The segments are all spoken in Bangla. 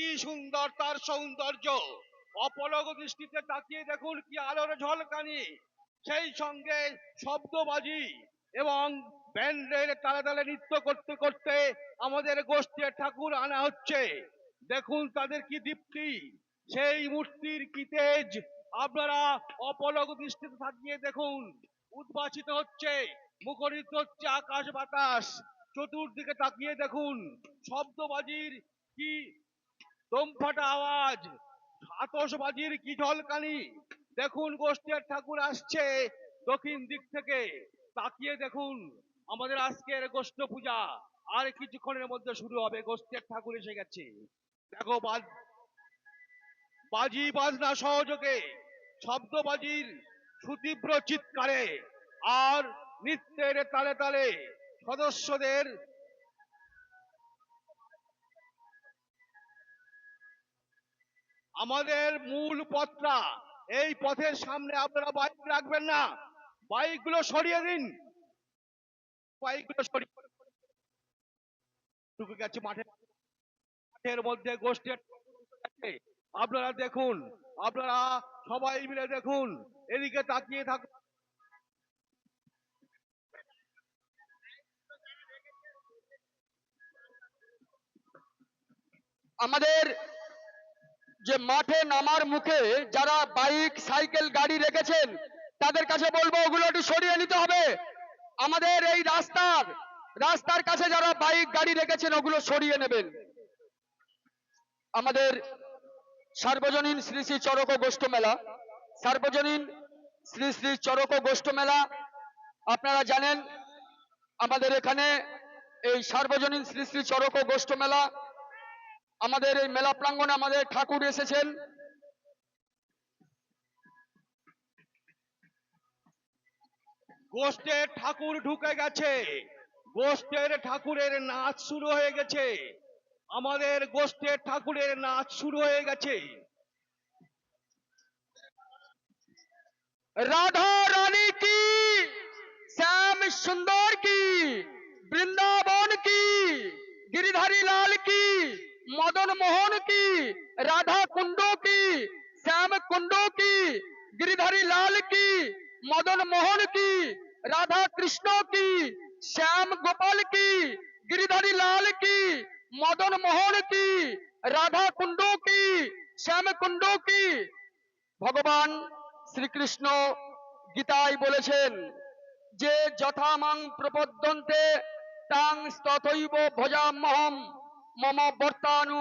কি সুন্দর তার সৌন্দর্য। অপলক দৃষ্টিতে তাকিয়ে দেখুন কি আলোর ঝলকানি। সেই সঙ্গে শব্দবাজি এবং ব্যান্ডের তালে তালে নৃত্য করতে করতে আমাদের গোষ্ঠীর ঠাকুর আনা হচ্ছে। দেখুন তাদের কি দীপ্তি। সেই মূর্তির কি তেজ। আপনারা অপলক দৃষ্টিতে তাকিয়ে দেখুন। উদ্ভাসিত হচ্ছে, মুখরিত হচ্ছে আকাশ বাতাস। চতুর্দিকে তাকিয়ে দেখুন, শব্দবাজির কি দমফাটা আওয়াজ আতশবাজির কি ঝলকানি দেখুন গোষ্ঠীর ঠাকুর আসছে দক্ষিণ দিক থেকে। তাকিয়ে দেখুন, আমাদের আজকের গোষ্ঠ পূজা আর কিছুক্ষণের মধ্যে শুরু হবে, গোষ্ঠীর ঠাকুর এসে গেছে। দেখো বাজি বাজনা সহযোগে, শব্দবাজির সুতীব্র চিৎকারে, আর নৃত্যের তালে তালে সদস্যদের আমাদের মূল পথটা। এই পথের সামনে আপনারা বাইক রাখবেন না। বাইকগুলো সরিয়ে দিন। বাইকগুলো সরিয়ে গেছে মাঠে। মাঠের মধ্যে গোষ্ঠীর আপনারা দেখুন, আপনারা সবাই মিলে দেখুন। এদিকে তাকিয়ে থাকুন। আমাদের যে মাঠে নামার মুখে যারা বাইক, সাইকেল, গাড়ি রেখেছেন, তাদের কাছে বলব ওগুলো একটু সরিয়ে নিতে হবে। আমাদের এই রাস্তার রাস্তার কাছে যারা বাইক, গাড়ি রেখেছেন, ওগুলো সরিয়ে নেবেন। আমাদের সার্বজনীন শ্রী শ্রী চরক গোষ্ঠ মেলা, সার্বজনীন শ্রী শ্রী চরক গোষ্ঠ মেলা, আপনারা জানেন, আমাদের এখানে এই সার্বজনীন শ্রী শ্রী চরক গোষ্ঠ মেলা আমাদের এই মেলা প্রাঙ্গণে আমাদের ঠাকুর এসেছেন গোষ্ঠের ঠাকুর ঢুকে গেছে গোষ্ঠের ঠাকুরের নাচ শুরু হয়ে গেছে আমাদের গোষ্ঠের ঠাকুরের নাচ শুরু হয়ে গেছে राधा रानी की श्याम सुंदर की वृंदावन की गिरिधारी लाल की मदन मोहन की राधा कुंडो की श्याम कुंडो की गिरिधारी लाल की मदन मोहन की राधा कृष्ण की श्याम गोपाल की गिरिधारी लाल की मदन मोहन की राधा कुंडो की श्याम कुंडो की ভগবান শ্রীকৃষ্ণ গীতায় বলেছেন যে যথামাং প্রপদ্যন্তে তাং তথৈব ভজামহম মম বর্তানু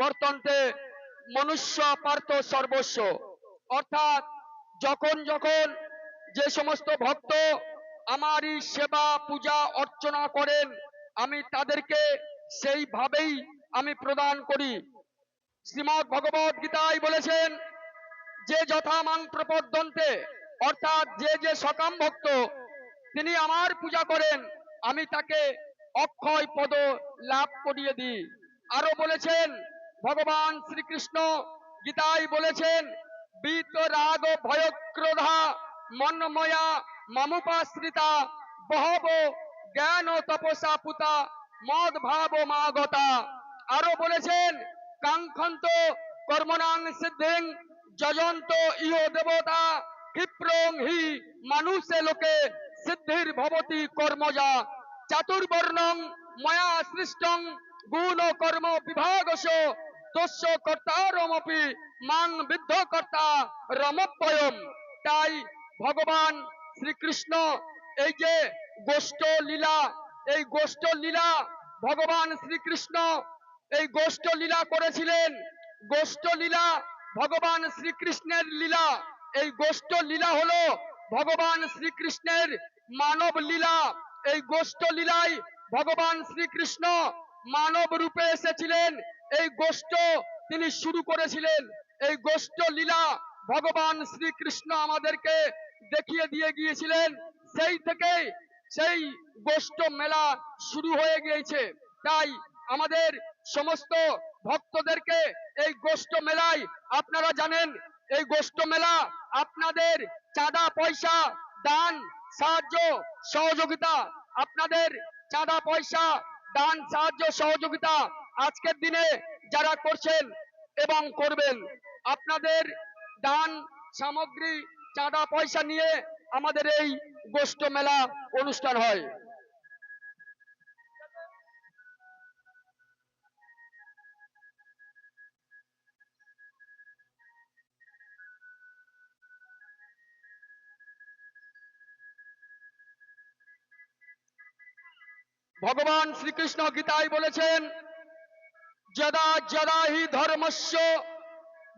বর্তন্তে মনুষ্য পার্থ সর্বস্ব। অর্থাৎ যখন যখন যে সমস্ত ভক্ত আমারই সেবা, পূজা, অর্চনা করেন, আমি তাদেরকে সেইভাবেই আমি প্রদান করি। শ্রীমৎ ভগবত গীতায় বলেছেন, যে যথামাং প্রপদ্যন্তে, অর্থাৎ যে যে সকাম ভক্ত, তিনি আমার পূজা করেন, আমি তাকে অক্ষয় পদ লাভ করিয়ে দিই। আরও বলেছেন, ভগবান শ্রীকৃষ্ণ গীতায় বলেছেন, বিত রাগ ভয়ক্রোধা মন্ময়া মামুপাশ্রিতা বহব জ্ঞান তপসা পুতা মদ ভাব মাগতা। আরও বলেছেন, কাঙ্ক্ষন্ত কর্মনাং সিদ্ধিং যজন্ত ইহ দেবতা ক্ষিপ্রং হি মানুষে লোকে সিদ্ধির ভবতি কর্মজা। চাতুর্বর্ণং ময়া সৃষ্টং গুণ কর্ম বিভাগস, তস্য কর্তারমপি মাং বিদ্ধ কর্তা রমপয়ম তাই ভগবান শ্রীকৃষ্ণ এই যে গোষ্ঠ লীলা, এই গোষ্ঠ লীলা ভগবান শ্রীকৃষ্ণ এই গোষ্ঠ লীলা করেছিলেন। গোষ্ঠ লীলা ভগবান শ্রীকৃষ্ণের লীলা, এই গোষ্ঠ লীলা হলো ভগবান শ্রীকৃষ্ণের মানব লীলা। এই গোষ্ঠ লীলায় ভগবান শ্রীকৃষ্ণ মানব রূপে এসেছিলেন। এই গোষ্ঠ তিনি শুরু করেছিলেন। এই গোষ্ঠ লীলা ভগবান শ্রীকৃষ্ণ আমাদেরকে দেখিয়ে দিয়ে গিয়েছিলেন। সেই থেকে সেই গোষ্ঠ মেলা শুরু হয়ে গিয়েছে। তাই আমাদের সমস্ত ভক্তদেরকে এই গোষ্ঠ মেলায় আপনারা জানেন, এই গোষ্ঠ মেলা আপনাদের চাঁদা, পয়সা, দান সাহায্য, সহযোগিতা। আপনাদের চাঁদা, পয়সা, দান, সাহায্য, সহযোগিতা আজকের দিনে যারা করছেন এবং করবেন, আপনাদের দান, সামগ্রী, চাঁদা, পয়সা নিয়ে আমাদের এই গোষ্ঠ মেলা অনুষ্ঠান হয়। ভগবান শ্রীকৃষ্ণ গীতায় বলেছেন, যদা যদা হি ধর্মস্য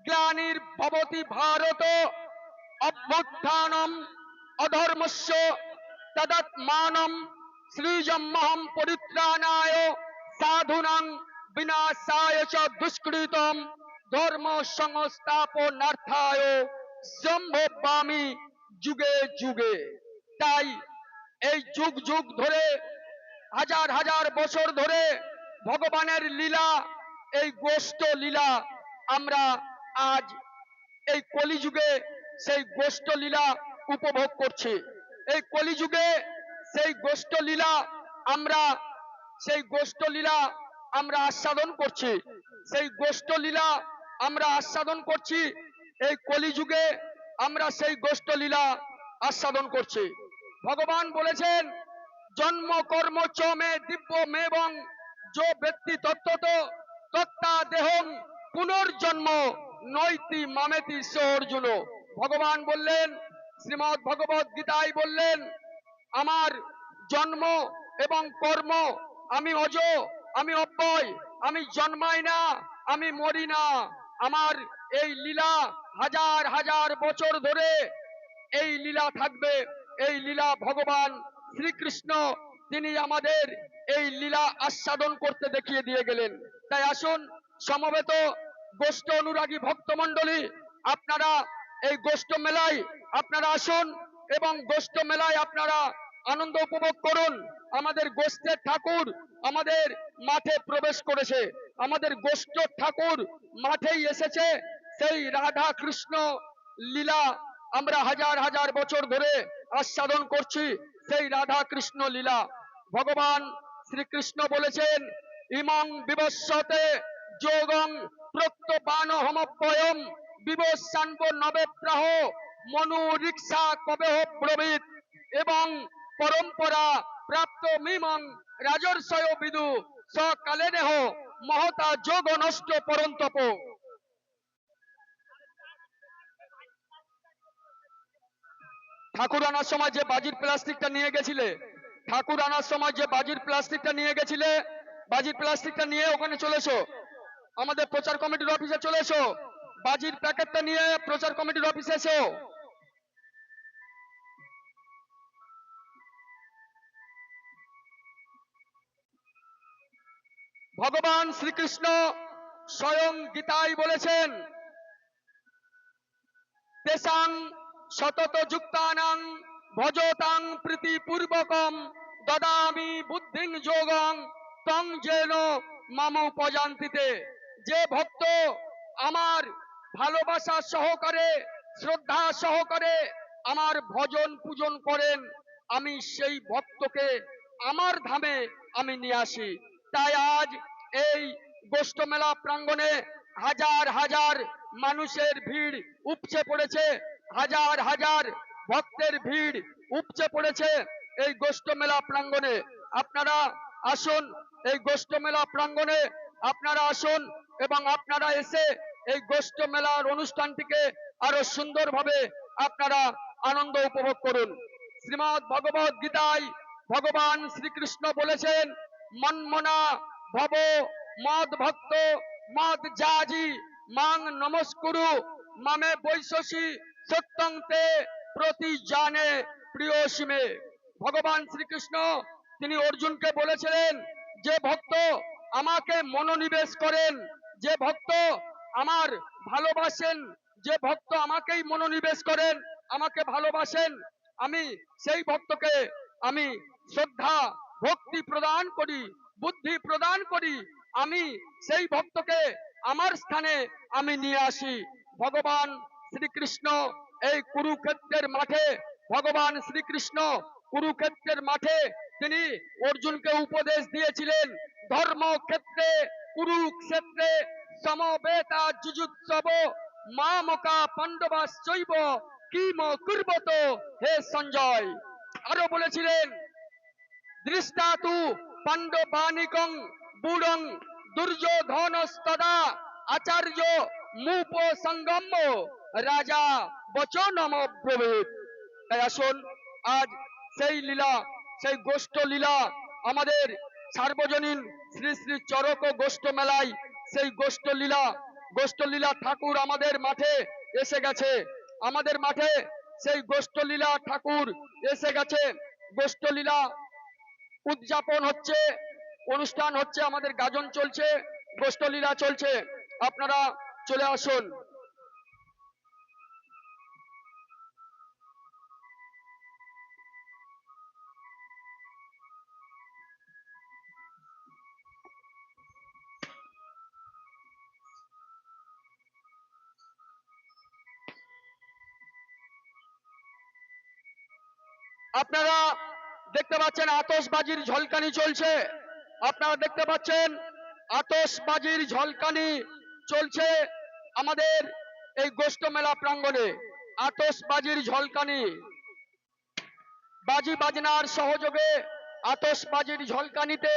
গ্লানির ভবতি ভারত, অভ্যুত্থানম অধর্মস্য তদৎমানম শ্রীজম্মহম পরিত্রাণায় সাধুনাং বিনাশায় চ দুষ্কৃতম ধর্ম সংস্থাপনার্থায় সম্ভবামি যুগে যুগে। তাই এই যুগ যুগ ধরে হাজার হাজার বছর ধরে ভগবানের লীলা, এই গোষ্ঠ লীলা আমরা আজ এই কলিযুগে সেই গোষ্ঠ লীলা উপভোগ করছি। এই কলিযুগে সেই গোষ্ঠ লীলা আমরা, সেই গোষ্ঠ লীলা আমরা আস্বাদন করছি। সেই গোষ্ঠ লীলা আমরা আস্বাদন করছি। এই কলিযুগে আমরা সেই গোষ্ঠ লীলা আস্বাদন করছি। ভগবান বলেছেন জন্ম, কর্ম চ মে দিব্য মেবং যো ব্যক্তি তত্ত্বত তত্তা দেহং পুনর্জন্ম নৈতি মামেতি স অর্জুন। ভগবান বললেন শ্রীমৎ ভগবত গীতায় বললেন, আমার জন্ম এবং কর্ম, আমি অজ, আমি অব্যয়, আমি জন্মাই না, আমি মরি না। আমার এই লীলা হাজার হাজার বছর ধরে এই লীলা থাকবে, এই লীলা ভগবান শ্রীকৃষ্ণ, তিনি আমাদের এই লীলা আস্বাদন করতে দেখিয়ে দিয়ে গেলেন। তাই আসুন, সমবেত গোষ্ঠ অনুরাগী ভক্তমণ্ডলী, আপনারা এই গোষ্ঠ মেলায় আপনারা আসুন এবং গোষ্ঠ মেলায় আপনারা আনন্দ উপভোগ করুন। আমাদের গোষ্ঠের ঠাকুর আমাদের মাঠে প্রবেশ করেছে। আমাদের গোষ্ঠ ঠাকুর মাঠেই এসেছে। সেই রাধা কৃষ্ণ লীলা আমরা হাজার হাজার বছর ধরে আস্বাদন করছি। সেই রাধা কৃষ্ণ লীলা। ভগবান শ্রীকৃষ্ণ বলেছেন, ইমং বিবস্বতে যোগং প্রত্যবান হমপয়ম বিবস্বান্ব নবেপ্রাহ মনু রিক্সা কবেহ প্রবীত এবং পরম্পরা প্রাপ্ত মিমং রাজর্ষয় বিদু সকালে নেহ মহতা যোগ নষ্ট পরন্তপ। ঠাকুর আনার সময় যে বাজির প্লাস্টিকটা নিয়ে গেছিলে, ঠাকুর আনার সময় যে বাজির প্লাস্টিকটা নিয়ে গেছিলে, বাজির প্লাস্টিকটা নিয়ে ওখানে চলে এসো। আমাদের প্রচার কমিটির অফিসে চলে এসো। বাজির প্যাকেটটা নিয়ে প্রচার কমিটির অফিসে এসো। ভগবান শ্রীকৃষ্ণ স্বয়ং গীতায় বলেছেন, তেসাং সতত যুক্তানাং ভজতাং প্রীতিপূর্বকম দদামি বুদ্ধিং যোগং তং যেন মামু পজান্তিতে যে ভক্ত আমার ভালোবাসা সহকারে, শ্রদ্ধা সহকারে আমার ভজন পূজন করেন, আমি সেই ভক্তকে আমার ধামে আমি নিয়ে আসি। তাই আজ এই গোষ্ঠ মেলা প্রাঙ্গণে হাজার হাজার মানুষের ভিড় উপচে পড়েছে। হাজার হাজার ভক্তের ভিড় উপচে পড়েছে এই গোষ্ঠ মেলা প্রাঙ্গণে। আপনারা আসুন এই গোষ্ঠ মেলা প্রাঙ্গণে, আপনারা আসুন এবং আপনারা এসে এই গোষ্ঠ মেলার অনুষ্ঠানটিকে আরও সুন্দরভাবে আপনারা আনন্দ উপভোগ করুন। শ্রীমৎ ভগবত গীতায় ভগবান শ্রীকৃষ্ণ বলেছেন, মনমনা ভব মদ ভক্ত মদ জাজি মাং নমস্কুরু, মামে বৈশসী সত্যং তে প্রতি জানে প্রিয় সীমে ভগবান শ্রীকৃষ্ণ, তিনি অর্জুনকে বলেছিলেন, যে ভক্ত আমাকে মনোনিবেশ করেন, যে ভক্ত আমার ভালোবাসেন, যে ভক্ত আমাকেই মনোনিবেশ করেন, আমাকে ভালোবাসেন, আমি সেই ভক্তকে আমি শ্রদ্ধা, ভক্তি প্রদান করি, বুদ্ধি প্রদান করি, আমি সেই ভক্তকে আমার স্থানে আমি নিয়ে আসি। ভগবান শ্রীকৃষ্ণ এই কুরুক্ষেত্রের মাঠে, ভগবান শ্রীকৃষ্ণ কুরুক্ষেত্রের মাঠে তিনি অর্জুনকে উপদেশ দিয়েছিলেন, ধর্মক্ষেত্রে, কুরুক্ষেত্রে সমবেতা যুজুৎসব মামকা পাণ্ডবাশ্চৈব, কিম কুর্বত, হে সঞ্জয়। আরও বলেছিলেন, দৃষ্টাতু পাণ্ডবানিকং বুড়ং দুর্যোধনস্তদা আচার্য মূপ সঙ্গম্য রাজা বচনম প্রভেদ তাই আসুন, আজ সেই লীলা, সেই গোষ্ঠ লীলা, আমাদের সার্বজনীন শ্রী শ্রী চরক গোষ্ঠ মেলায় সেই গোষ্ঠ লীলা গোষ্ঠ লীলা ঠাকুর আমাদের মাঠে এসে গেছে। আমাদের মাঠে সেই গোষ্ঠ লীলা ঠাকুর এসে গেছে। গোষ্ঠ লীলা উদযাপন হচ্ছে, অনুষ্ঠান হচ্ছে, আমাদের গাজন চলছে গোষ্ঠলীলা চলছে। আপনারা চলে আসুন। আপনারা দেখতে পাচ্ছেন আতশবাজির ঝলকানি চলছে। আপনারা দেখতে পাচ্ছেন আতশবাজির ঝলকানি চলছে আমাদের এই গোষ্ঠ মেলা প্রাঙ্গণে। আতশবাজির ঝলকানি। বাজি বাজনার সহযোগে আতশবাজির ঝলকানিতে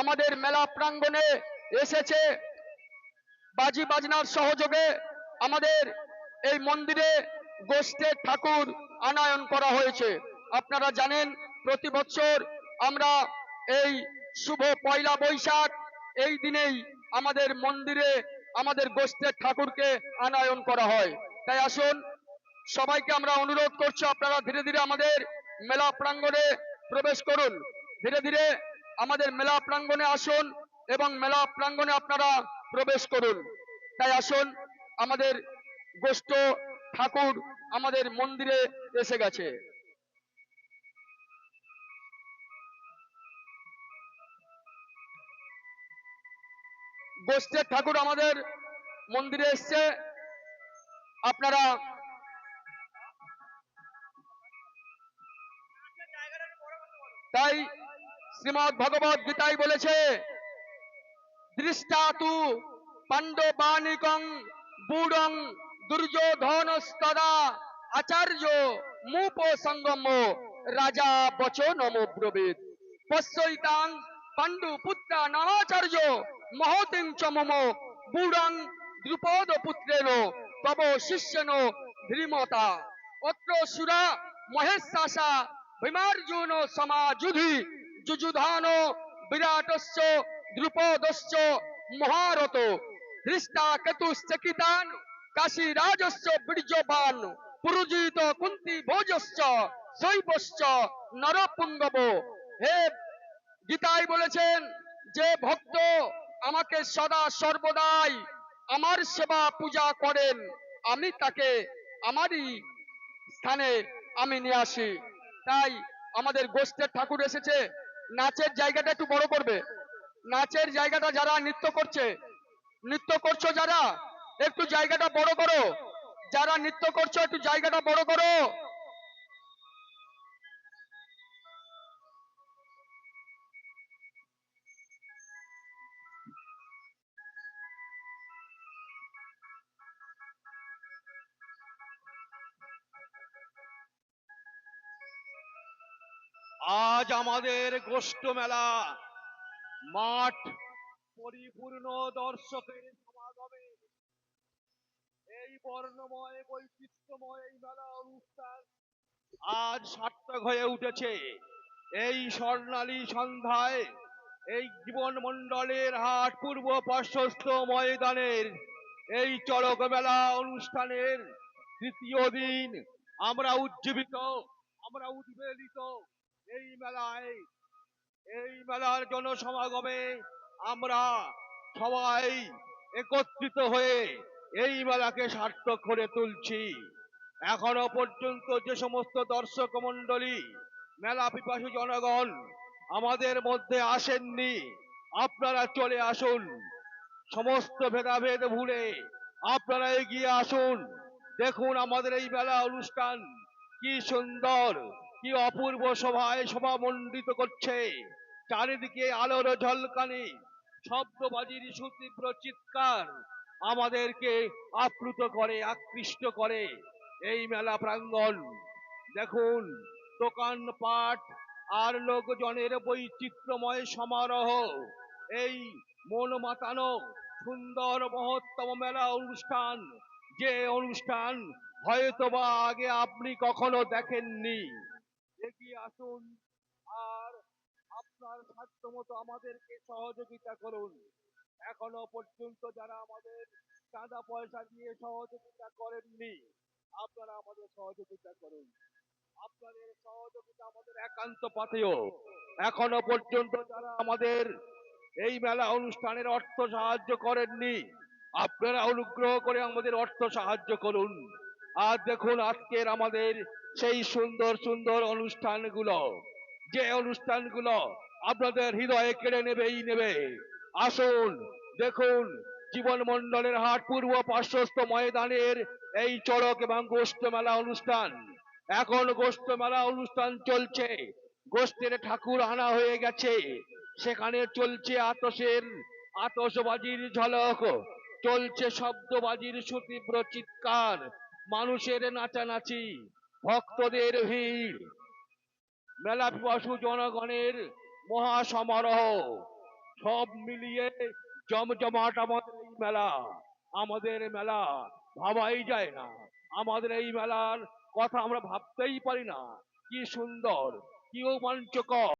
আমাদের মেলা প্রাঙ্গণে এসেছে। বাজি বাজনার সহযোগে আমাদের এই মন্দিরে গোষ্ঠের ঠাকুর আনায়ন করা হয়েছে। আপনারা জানেন, প্রতি বছর আমরা এই শুভ পয়লা বৈশাখ এই দিনেই আমাদের মন্দিরে আমাদের গোষ্ঠের ঠাকুরকে আনায়ন করা হয়। তাই আসুন, সবাইকে আমরা অনুরোধ করছি, আপনারা ধীরে ধীরে আমাদের মেলা প্রাঙ্গণে প্রবেশ করুন। ধীরে ধীরে আমাদের মেলা প্রাঙ্গণে আসুন এবং মেলা প্রাঙ্গণে আপনারা প্রবেশ করুন। তাই আসুন, আমাদের গোষ্ঠ ঠাকুর আমাদের মন্দিরে এসে গেছে। গোষ্ঠের ঠাকুর আমাদের মন্দিরে এসছে। আপনারা তাই শ্রীমদ ভগবত গীতাই বলেছে, দৃষ্টাতু পাণ্ডবানিকং বুড়ং দুর্যোধনস্তদা আচার্য মূপ সঙ্গম রাজা বচনম ব্রবীত পশ্যইতাং পাণ্ডু পুত্রা নামাচার্য মহতিং চ মম বুড়ং দ্রুপদ পুত্রেণ তব শিষ্যেন ধীমতা। অত্র সুরা ভীমার্জুন সমাযুধি যুযুধান দ্রুপদস্য মহারত। হৃষ্টা কেতুশ্চকিতান কাশীরাজস্য বীর্যবান পুরুজিত কুন্তি ভোজস্য শৈবশ্চ নরপুঙ্গব। হে গীতায় বলেছেন, যে ভক্ত আমাকে সদা সর্বদাই আমার সেবা পূজা করেন। আমি তাকে আমারই স্থানে আমি নিয়ে আসি। তাই আমাদের গোষ্ঠের ঠাকুর এসেছে। নাচের জায়গাটা একটু বড় করবে। নাচের জায়গাটা যারা নৃত্য করছে, নৃত্য করছ যারা, একটু জায়গাটা বড় করো। যারা নৃত্য করছ, একটু জায়গাটা বড় করো। আজ আমাদের গোষ্ঠ মেলা। মাঠ পরিপূর্ণ দর্শকের সমাগমে। এই বর্ণময় বৈচিত্র্যময় এই মেলা অনুষ্ঠান আজ সার্থক হয়ে উঠেছে। এই স্বর্ণালী সন্ধ্যায় এই জীবন মণ্ডলের হাট পূর্ব পার্শ্বস্থ ময়দানের এই চড়ক মেলা অনুষ্ঠানের তৃতীয় দিন। আমরা উজ্জীবিত, আমরা উদ্বেলিত এই মেলায়, এই মেলার জনসমাগমে আমরা সবাই একত্রিত হয়ে এই মেলাকে সার্থক করে তুলছি। এখনও পর্যন্ত যে সমস্ত দর্শক মণ্ডলী, মেলা পিপাসু জনগণ আমাদের মধ্যে আসেননি, আপনারা চলে আসুন। সমস্ত ভেদাভেদ ভুলে আপনারা এগিয়ে আসুন। দেখুন আমাদের এই মেলা অনুষ্ঠান কি সুন্দর। কি অপূর্ব শোভায় শোভামণ্ডিত করছে? চারিদিকে আলোর ঝলকানি, শব্দবাজির সুতীব্র চিৎকার আমাদেরকে আপ্লুত করে, আকৃষ্ট করে। এই মেলা প্রাঙ্গণ, দেখুন দোকান দোকানপাট আর লোকজনের বৈচিত্র্যময় সমারোহ। এই মন মাতানো সুন্দর মহত্তম মেলা অনুষ্ঠান, যে অনুষ্ঠান হয়তোবা আগে আপনি কখনো দেখেননি। এগিয়ে আসুন আর আপনার সাধ্য মতো আমাদেরকে সহযোগিতা করুন। এখনও পর্যন্ত যারা আমাদের চাঁদা পয়সা দিয়ে সহযোগিতা করেননি, আপনারা আমাদের সহযোগিতা করুন। আপনাদের সহযোগিতা আমাদের একান্ত পাথেয়। এখনও পর্যন্ত যারা আমাদের এই মেলা অনুষ্ঠানের অর্থ সাহায্য করেননি, আপনারা অনুগ্রহ করে আমাদের অর্থ সাহায্য করুন। আর দেখুন আজকের আমাদের সেই সুন্দর সুন্দর অনুষ্ঠানগুলো। যে অনুষ্ঠানগুলো আপনাদের হৃদয়ে কেড়ে নেবেই নেবে। আসুন, দেখুন জীবন মন্ডলের হাট পূর্ব পার্শ্বস্থ ময়দানের এই চড়ক এবং গোষ্ঠ মেলা অনুষ্ঠান। এখন গোষ্ঠ মেলা অনুষ্ঠান চলছে। গোষ্ঠের ঠাকুর আনা হয়ে গেছে। সেখানে চলছে আতসের আতসবাজির ঝলক। চলছে শব্দবাজির সুতীব্র চিৎকার। মানুষের নাচানাচি, ভক্তদের ভিড়। মেলা পিপাসু জনগণের মহা সমারোহ সব মিলিয়ে জমজমাট আমাদের এই মেলা। আমাদের মেলা ভাবাই যায় না। আমাদের এই মেলার কথা আমরা ভাবতেই পারি না। কি সুন্দর, কি রোমাঞ্চকর।